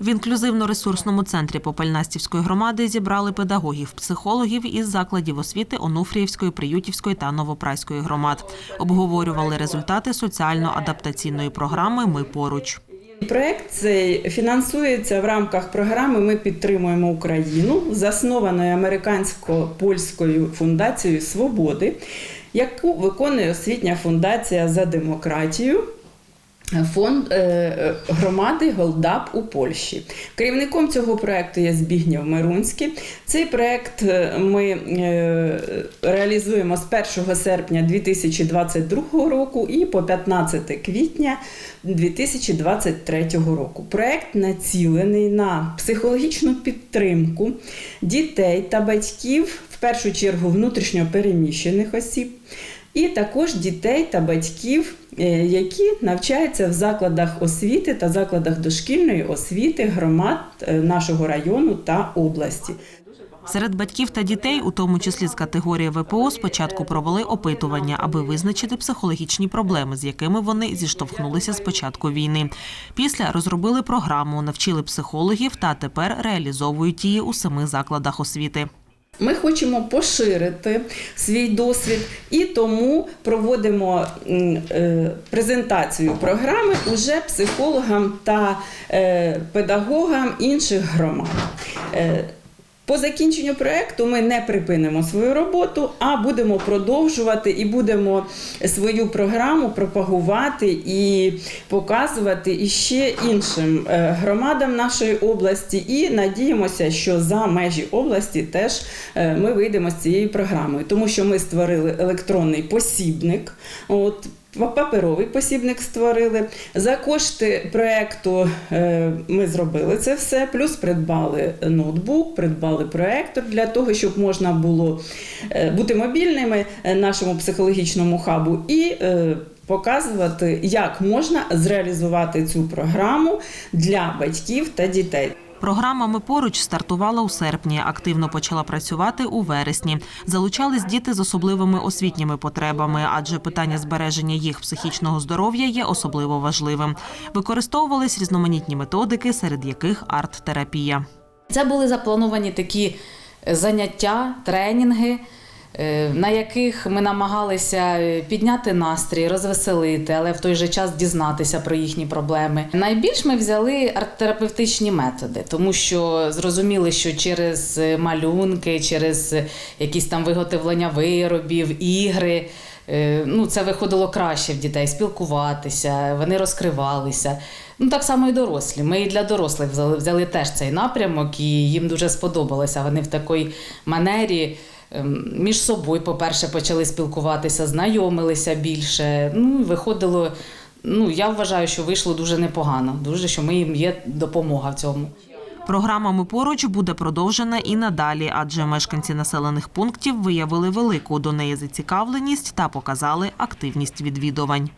В інклюзивно-ресурсному центрі Попельнастівської громади зібрали педагогів, психологів із закладів освіти Онуфріївської, Приютівської та Новопраської громад. Обговорювали результати соціально-адаптаційної програми Ми поруч. Проект цей фінансується в рамках програми Ми підтримуємо Україну, заснованої американсько-польською фундацією Свободи, яку виконує освітня фундація за демократію. Фонд е, громади Голдап у Польщі. Керівником цього проекту є Збігнєв Мирунський. Цей проект е, ми е, реалізуємо з 1 серпня 2022 року і по 15 квітня 2023 року. Проект націлений на психологічну підтримку дітей та батьків, в першу чергу внутрішньо переміщених осіб. І також дітей та батьків, які навчаються в закладах освіти та закладах дошкільної освіти громад е, нашого району та області. Серед батьків та дітей, у тому числі з категорії ВПО, спочатку провели опитування, аби визначити психологічні проблеми, з якими вони зіштовхнулися з початку війни. Після розробили програму, навчили психологів та тепер реалізовують її у семи закладах освіти. Ми хочемо поширити свій досвід і тому проводимо е, презентацію програми уже психологам та е, педагогам інших громад. По закінченню проекту ми не припинимо свою роботу, а будемо продовжувати і будемо свою програму пропагувати і показувати іще іншим е, громадам нашої області. І надіємося, що за межі області теж е, ми вийдемо з цією програмою, тому що ми створили електронний посібник. От Паперовий посібник створили. За кошти проекту е, ми зробили це все, плюс придбали ноутбук, придбали проектор для того, щоб можна було е, бути мобільними е, нашому психологічному хабу і показувати, як можна зреалізувати цю програму для батьків та дітей. Програма Ми поруч стартувала у серпні. Активно почала працювати у вересні. Залучались діти з особливими освітніми потребами, адже питання збереження їх психічного здоров'я є особливо важливим. Використовувались різноманітні методики, серед яких арт-терапія. Це були заплановані такі е, заняття, тренінги, на яких ми намагалися е, підняти настрій, розвеселити, але в той же час дізнатися про їхні проблеми. Найбільш ми взяли арт-терапевтичні методи, тому що зрозуміли, що через е, малюнки, через е, якісь там виготовлення виробів, ігри. е, Ну, це виходило краще в дітей спілкуватися, вони розкривалися. Ну так само і дорослі. Ми і для дорослих взяли, взяли теж цей напрямок, і їм дуже сподобалося. Вони в такій манері між собою, по-перше, почали спілкуватися, знайомилися більше. Ну виходило. Ну я вважаю, що вийшло дуже непогано. Дуже що ми їм є допомога в цьому. Програма Ми поруч буде продовжена і надалі, адже мешканці населених пунктів виявили велику до неї зацікавленість та показали активність відвідувань.